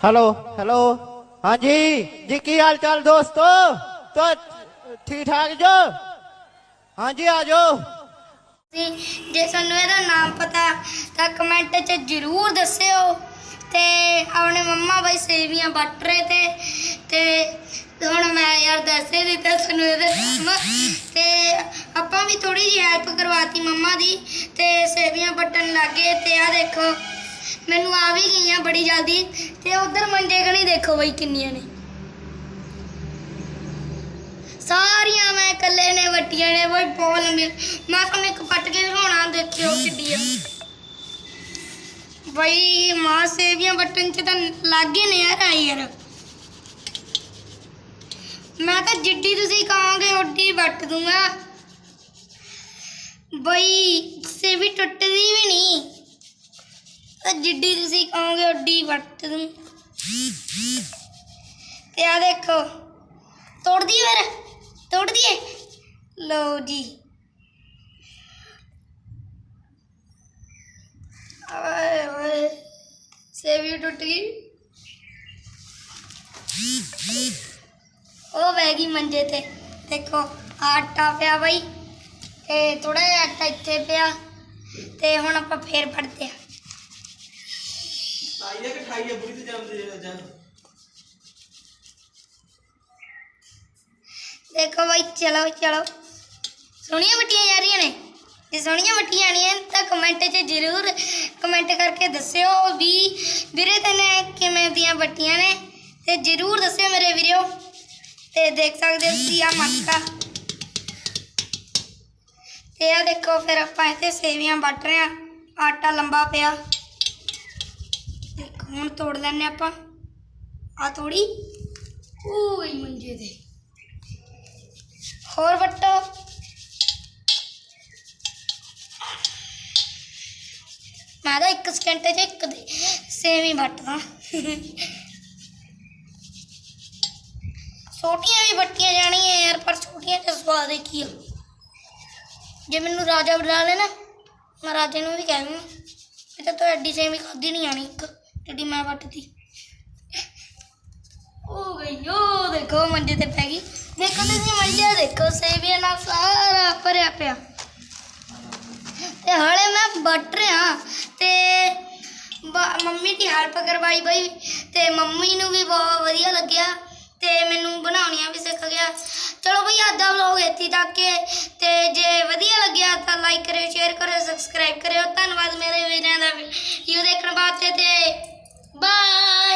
Hello hello ਹਾਂਜੀ, ਜੀ ਕੀ ਹਾਲ ਚਾਲ ਦੋਸਤੋ? ਤੋ ਠੀਕ ਠਾਕ ਜੋ? ਹਾਂਜੀ, ਆ ਜਾਓ। ਜੀ, ਜੇ ਤੁਹਾਨੂੰ ਇਹਦਾ ਨਾਮ ਪਤਾ, ਤਾਂ ਕਮੈਂਟ 'ਚ ਜ਼ਰੂਰ ਦੱਸਿਓ। ਤੇ ਆਪਣੇ ਮੰਮਾ ਬਾਈ ਸੇਵੀਆਂ ਵੱਟ ਰਹੇ ਤੇ ਤੇ ਹੁਣ ਮੈਂ ਯਾਰ ਦੱਸੇ ਦਿੱਤਾ ਤੁਹਾਨੂੰ ਇਹਦੇ ਤੇ ਆਪਾਂ ਵੀ ਥੋੜੀ ਜਿਹੀ ਹੈਲਪ ਕਰਵਾਤੀ ਮੰਮਾ ਦੀ, ਤੇ ਸੇਵੀਆਂ ਵੱਟਣ ਲੱਗੇ ਤੇ ਆ ਦੇਖੋ। ਮੈਨੂੰ ਆ ਵੀ ਗਈਆਂ ਬੜੀ ਜਲਦੀ ਤੇ ਉਧਰ ਮੰਜੇ ਕਣੀ ਦੇਖੋ ਬਈ ਕਿੰਨੀਆਂ ਨੇ। ਸਾਰੀਆਂ ਮੈਂ ਇਕੱਲੇ ਨੇ ਵੱਟੀਆਂ ਨੇ, ਬਈ ਬਹੁਤ ਲੰਬੀਆਂ ਮੈਂ ਤੁਹਾਨੂੰ ਇੱਕ ਪੱਟ ਕੇ ਦਿਖਾਉਣਾ, ਦੇਖਿਓ ਕਿੱਡੀ ਆ। ਬਈ ਮਾਂ ਸੇਵੀਆਂ ਵੱਟਣ ਚ ਤਾਂ ਲੱਗੇ ਨੇ ਯਾਰ ਆ ਯਾਰ। ਮੈਂ ਤਾਂ ਜਿੱਡੀ ਤੁਸੀਂ ਕਹੋਗੇ ਓਡੀ ਵੱਟ ਦੂੰਗਾ। ਬਈ ਸੇਵੀ ਟੁੱਟਦੀ ਵੀ ਨਹੀਂ। ਜਿੱਡੀ ਤੁਸੀਂ ਕਹੋਗੇ ਓਡੀ ਵੱਟ ਦੂੰ। ਤੇ ਆ ਦੇਖੋ, ਤੋੜਦੀ ਫਿਰ? ਤੋੜ ਦੀਏ ਲਓ ਜੀ। ਓਏ ਓਏ ਸੇਵੀ ਟੁੱਟ ਗਈ। ਉਹ ਬਹਿ ਗਈ ਮੰਜੇ ਤੇ। ਦੇਖੋ, ਆਟਾ ਪਿਆ ਬਈ। ਤੇ ਥੋੜਾ ਜਿਹਾ ਆਟਾ ਇੱਥੇ ਪਿਆ। ਤੇ ਹੁਣ ਆਪਾਂ ਫੇਰ ਫੜਦੇ ਆ। ਆਈਏ ਕਿ ਖਾਈਏ ਬੁਰੀ ਤੇ ਜਾਂਦੇ ਜਾਂ ਦੇਖੋ ਬਾਈ ਚਲੋ ਚਲੋ ਸੋਹਣੀਆਂ ਮੱਟੀਆਂ ਜਾ ਰਹੀਆਂ ਨੇ ਜੇ ਸੋਹਣੀਆਂ ਮੱਟੀਆਂ ਆਣੀਆਂ ਤਾਂ ਕਮੈਂਟ 'ਚ ਜ਼ਰੂਰ ਕਮੈਂਟ ਕਰਕੇ ਦੱਸਿਓ ਵੀ ਵੀਰੇ ਤੈਨੇ ਕਿਵੇਂ ਦੀਆਂ ਬੱਟੀਆਂ ਨੇ ਤੇ ਜ਼ਰੂਰ ਦੱਸਿਓ ਮੇਰੇ ਵੀਰੋ ਤੇ ਦੇਖ ਸਕਦੇ ਹੋ ਤੁਸੀਂ ਆ ਮਟਕਾ ਤੇ ਆ ਦੇਖੋ ਫਿਰ ਆਪਾਂ ਇੱਥੇ ਸੇਵੀਆਂ ਵੱਟ ਰਹੇ ਆ ਆਟਾ ਲੰਬਾ ਪਿਆ ਇੱਕ ਹੁਣ ਤੋੜ ਲੈਣੇ ਆਪਾਂ। ਆ ਤੋੜੀ। ਉਹ ਗਈ ਮੰਜੇ ਤੇ। ਹੋਰ ਵੱਟੋ। ਮੈਂ ਤਾਂ ਇੱਕ ਸਕਿੰਟ 'ਚ ਇੱਕ ਦੇ ਸੇਮ ਹੀ ਵੱਟਦਾ। ਛੋਟੀਆਂ ਵੀ ਵੱਟੀਆਂ ਜਾਣੀਆਂ ਯਾਰ, ਪਰ ਛੋਟੀਆਂ ਦਾ ਸਵਾਦ ਹੀ ਕੀ ਆ। ਜੇ ਮੈਨੂੰ ਰਾਜਾ ਬੁਲਾ ਲੈ ਨਾ, ਮੈਂ ਰਾਜੇ ਨੂੰ ਵੀ ਕਹਿ ਦੂੰਗਾ। ਇਹ ਤਾਂ ਤੁਹਾਡੀ ਸੇਮ ਹੀ ਖਾਦੀ ਨਹੀਂ ਆਣੀ ਇੱਕ। ਜਿਹੜੀ ਮੈਂ ਵੱਟਦੀ ਹੋ ਗਈ, ਉਹ ਦੇਖੋ ਮੰਜੇ ਤੇ ਪੈ ਗਈ। ਦੇਖੋ ਤੁਸੀਂ ਮੰਜੇ, ਦੇਖੋ ਸੇਵੀਆਂ ਨਾਲ ਸਾਰਾ ਭਰਿਆ ਪਿਆ। ਤੇ ਹਲੇ ਮੈਂ ਵੱਟ ਰਿਹਾ ਤੇ ਮੰਮੀ ਦੀ ਹੈਲਪ ਕਰਵਾਈ ਬਈ। ਤੇ ਮੰਮੀ ਨੂੰ ਵੀ ਬਹੁਤ ਵਧੀਆ ਲੱਗਿਆ ਤੇ ਮੈਨੂੰ ਬਣਾਉਣੀਆਂ ਵੀ ਸਿੱਖ ਗਿਆ। ਚਲੋ ਬਈ, ਅੱਜ ਦਾ ਵਲੌਗ ਇੱਥੇ ਤੱਕ ਹੈ। ਤੇ ਜੇ ਵਧੀਆ ਲੱਗਿਆ ਤਾਂ ਲਾਈਕ ਕਰਿਓ ਸ਼ੇਅਰ ਕਰਿਓ ਸਬਸਕ੍ਰਾਈਬ ਕਰਿਓ। ਧੰਨਵਾਦ ਮੇਰੇ ਵੀਰਾਂ ਦਾ ਵੀਡੀਓ ਦੇਖਣ ਵਾਸਤੇ ਤੇ Bye.